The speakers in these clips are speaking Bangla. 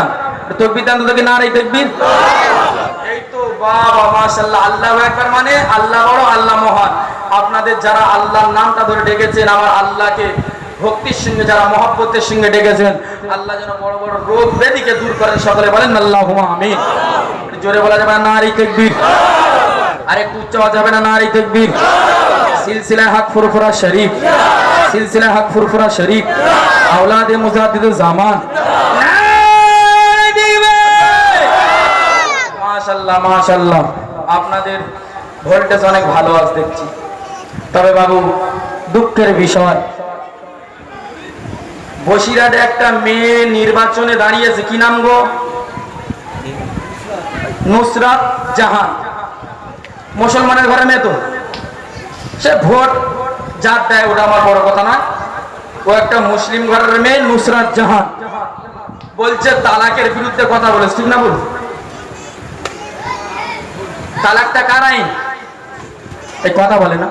না তকবির না রে তকবির। মানে আপনাদের যারা আল্লাহর নামটা ধরে ডেকেছেন, আমার আল্লাহকে ভক্তির সঙ্গে, যারা সঙ্গে ডেকেছেন, আল্লাহ যেন বড় বড় রোগ দূর করেন সকলে, বলেন আল্লাহ আমিন। জোরে বলা যাবে না নারী তকবির? আর একটু উচ্চ যাবে না নারী ফুরফুরা শরীফ। সিলসিলায় হাত ফুরফুরা শরীফ। আওলাদে মুজাদ্দিদুল জামান। মাশাল্লাহ মাশাল্লাহ আপনাদের ভোল্টেজ অনেক ভালো আজ দেখছি। তবে বাবু, দুঃখের বিষয়। বসিরহাটে একটা মেয়ে নির্বাচনে দাঁড়িয়েছে, কি নাম গো? নুসরাত জাহান। মুসলমানের ঘরে মেয়ে তো। সে ভোট যার দেয়, ওটা আমার বড় কথা না ও একটা মুসলিম ঘরের মেয়ে নুসরাত জাহান। বলছে তালাকের বিরুদ্ধে কথা বলেছে, ঠিক না তালাকটা কার আইন? এই কথা বলে না।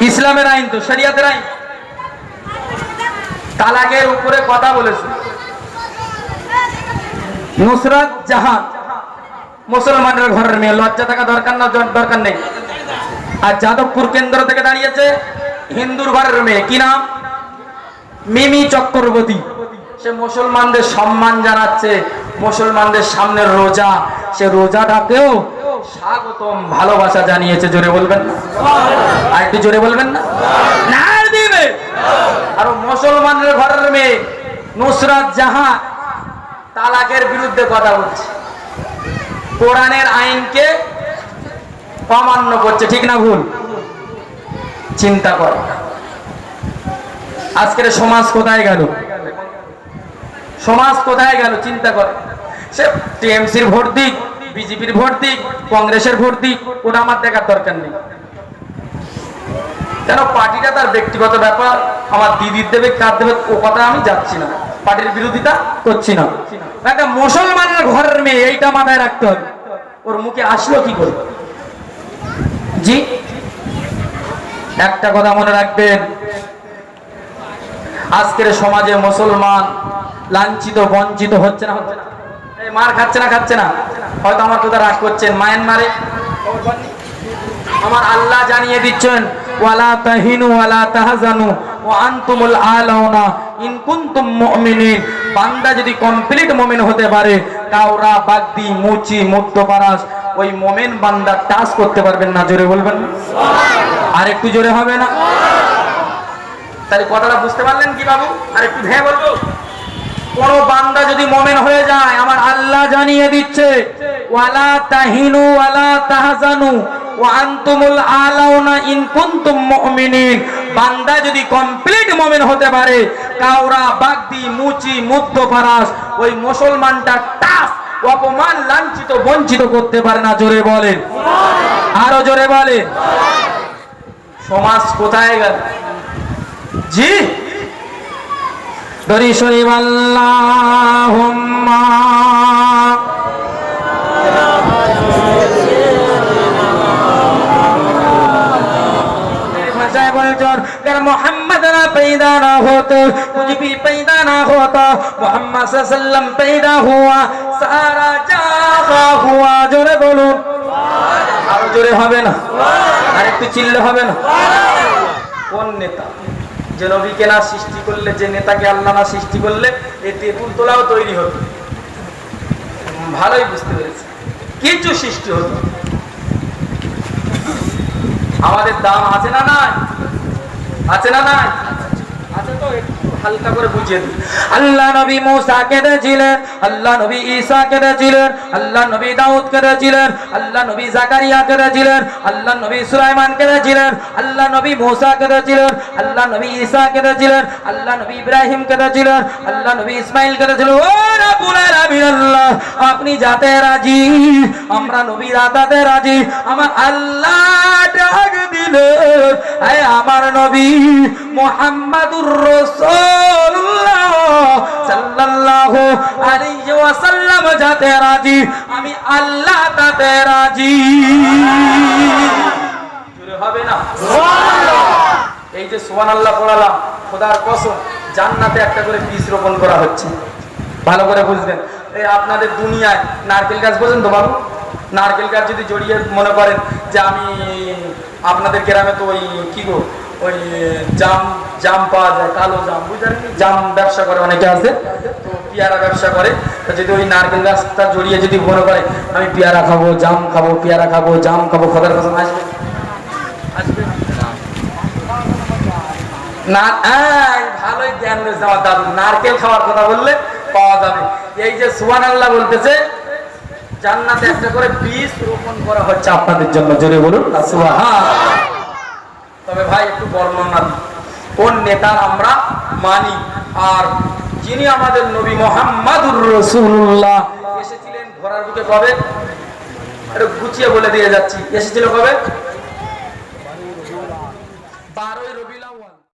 ইসলামের আইন তো, শরিয়াতের আইন। তালাকের উপরে কথা বলেছে। নুসরাত জাহান। মুসলমানের ঘরের মেয়ে, লজ্জা থাকা দরকার না দরকার নেই। আর যাদবপুর কেন্দ্র থেকে দাঁড়িয়েছে হিন্দুর ঘরের মেয়ে। কি নাম? মিমি চক্রবর্তী। সে মুসলমানদের সম্মান জানাচ্ছে। মুসলমানদের সামনে রোজা সে রোজাটাকেও স্বাগতম, ভালোবাসা জানিয়েছে, জোরে বলবেন আর একটু জোরে বলবেন না? আর মুসলমানের ঘরের মেয়ে নুসরাত তালাকের বিরুদ্ধে কথা বলছে। কোরআনের আইনকে অমান্য করছে, ঠিক না ভুল? চিন্তা কর আজকের সমাজ কোথায় গেল? সমাজ কোথায় গেল? চিন্তা কর সে টিএমসির ভোট দিক বিজেপির ভোট দিক কংগ্রেসের ভোট দিক ওটা আমার দেখার দরকার নেই। কেন পার্টিটা তার ব্যক্তিগত ব্যাপার, আমার দিদির দেবে, কার দেবে, ও কথা আমি যাচ্ছি না। পার্টির বিরোধিতা করছি না। একটা মুসলমানের ঘরের মেয়ে, এইটা মাথায় রাখতে হবে। ওর মুখে আসলো কি করে? জি? একটা কথা মনে রাখবেন, আজকের সমাজে মুসলমান লাঞ্ছিত, বঞ্চিত হচ্ছে না হচ্ছে না। মার খাচ্ছে না খাচ্ছে না। হয়তো আমার কথা রাগ করছেন, মায়ানমারে। আমার আল্লাহ জানিয়ে দিচ্ছেন, ওয়ালা তাহিনু ওয়ালা তাহজানু, ওয়া আনতুমুল আলাউনা, ইন কুনতুম মুমিনিন। বান্দা যদি কমপ্লিট মুমিন হতে পারে কাউরা বাগদি, মুচি, মুক্তপারাস, ওই মোমেন বান্দা টাচ করতে পারবেন না, জোরে বলবেন? আর একটু জোরে হবে না? তাহলে কথাটা বুঝতে পারলেন কি বাবু? আর একটু ভেঙে বলব? কোন বান্দা যদি মোমেন হয়ে যায়, আমার আল্লাহ জানিয়ে দিচ্ছে, ওয়ালা তাহিনু ওয়ালা তাহজানু বান্দা যদি কমপ্লিট হতে পারে বাগদি, মুচি ওই মুসলমানটা অপমান, লাঞ্ছিত, বঞ্চিত করতে পারে না, জোরে বলেন। আরও জোরে বলেন। সমাজ কোথায় গেল? জি? দরি শরীফ আল্লাহুম্মা भाषाएं बोलचोर अगर मोहम्मद ना पैदा ना होते कुछ भी पैदा ना होता मोहम्मद सल्लम पैदा हुआ सारा जागा हुआ জোরে বলুন আরো জোরে হবে না আর একটু চিল্লে হবে না কোন নেতা যে নবীকে না সৃষ্টি করলে, যে নেতাকে আল্লাহ না সৃষ্টি করলে এই তেঁতুল তোলাও তৈরি হতো। ভালোই বুঝতে পেরেছি। কিছু সৃষ্টি হতো। আমাদের দাম আছে না নাই? আছে না নাই? আছে তো হালকা করে বুঝিয়ে দিই। আল্লাহ নবী মুসা কেঁদেছিলেন, আল্লাহ নবী ঈসা কেঁদেছিলেন, আল্লাহ নবী দাউদ কেঁদেছিলেন, আল্লাহ নবী জাকারিয়া কেঁদেছিলেন, আল্লাহ নবী সুলাইমান কেঁদেছিলেন, আল্লাহ নবী মুসা কেঁদেছিলেন, আল্লাহ নবী ঈসা কেঁদেছিলেন, আল্লাহ নবী ইব্রাহিম কেঁদেছিলেন, আল্লাহ নবী ইসমাইল কেঁদেছিলেন। ও আলামিন আল্লাহ, আপনি যাতে রাজি, আমরা নবী রাতাতে রাজি, আমার আল্লাহ নবী মুহাম্মাদুর রাসূলুল্লাহ সাল্লাল্লাহু আলাইহি ওয়াসাল্লাম যাতে রাজি, আমি আল্লাহ তাতে রাজি। জোরে হবে না? এই যে সুবহানাল্লাহ খোদার কসম, জান্নাতে একটা করে বীজ রোপণ করা হচ্ছে। ভালো করে বুঝবেন। এই আপনাদের দুনিয়ায় নারকেল গাছ বোঝেন তো বাবু? নারকেল গাছ যদি জড়িয়ে মনে করেন যে আমি আপনাদের গ্রামে তো ওই কি গো ওই জাম জাম পাওয়া যায়, কালো জাম, বুঝলেন? জাম ব্যবসা করে অনেকে আছে, তো পেয়ারা ব্যবসা করে। যদি ওই নারকেল গাছটা জড়িয়ে যদি মনে করে, আমি পেয়ারা খাব, জাম খাব, পেয়ারা খাব, জাম খাব খবর কথা আসবে? ভালোই জ্ঞান রয়েছে আমার দাদু। নারকেল খাওয়ার কথা বললে পাওয়া যাবে। এই যে সুবান আল্লাহ বলতেছে, জান্নাতে একটা করে বীজ রোপণ করা হচ্ছে আপনাদের জন্য। জোরে বলুন, না সুবহান। তবে ভাই, একটু বর্ণনা দিই। কোন নেতার আমরা মানি? আর যিনি আমাদের নবী মোহাম্মদুর রসুল্লাহ এসেছিলেন ঘোড়ার বুকে কবে? গুছিয়ে বলে দিয়ে যাচ্ছি। এসেছিল কবে? বারোই